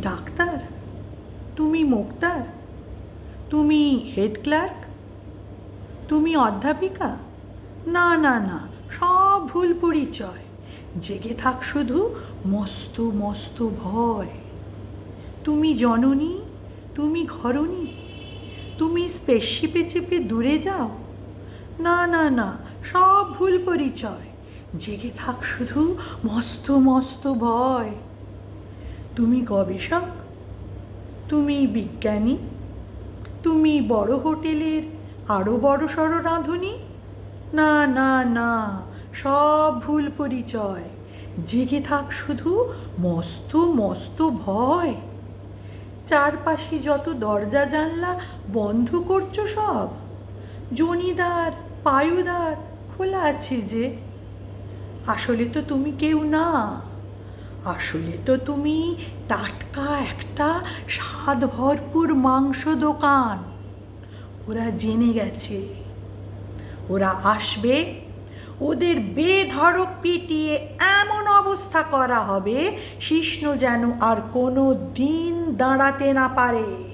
Doctor? তুমি মোক্তার? তুমি head clerk? তুমি অধ্যাপিকা? না না না, সব ভুল পরিচয়। জেগে থাক শুধু, মস্ত মস্ত ভয়। তুমি জননী, তুমি ঘরণী। তুমি স্পেসশিপে চেপে দূরে যাও। না না না, সব ভুল পরিচয়। জেগে থাক শুধু, মস্ত মস্ত ভয়। তুমি গবেষক, তুমি বিজ্ঞানী, তুমি বড় হোটেলের আরও বড় সড় রাঁধুনি? না না না, সব ভুল পরিচয়। জেগে থাক শুধু, মস্ত মস্ত ভয়। চারপাশে যত দরজা, জানলা বন্ধ করছ সব জনিদার পায়ুদার, খোলা আছে যে। আসলে তো তুমি কেউ না। আসলে তো তুমি টাটকা একটা স্বাদ ভরপুর মাংস দোকান। ওরা জেনে গেছে। ওরা আসবে। ওদের বেধড়ক পিটিয়ে এমন অবস্থা করা হবে শিষ্ণ যেন আর কোনো দিন দাঁড়াতে না পারে।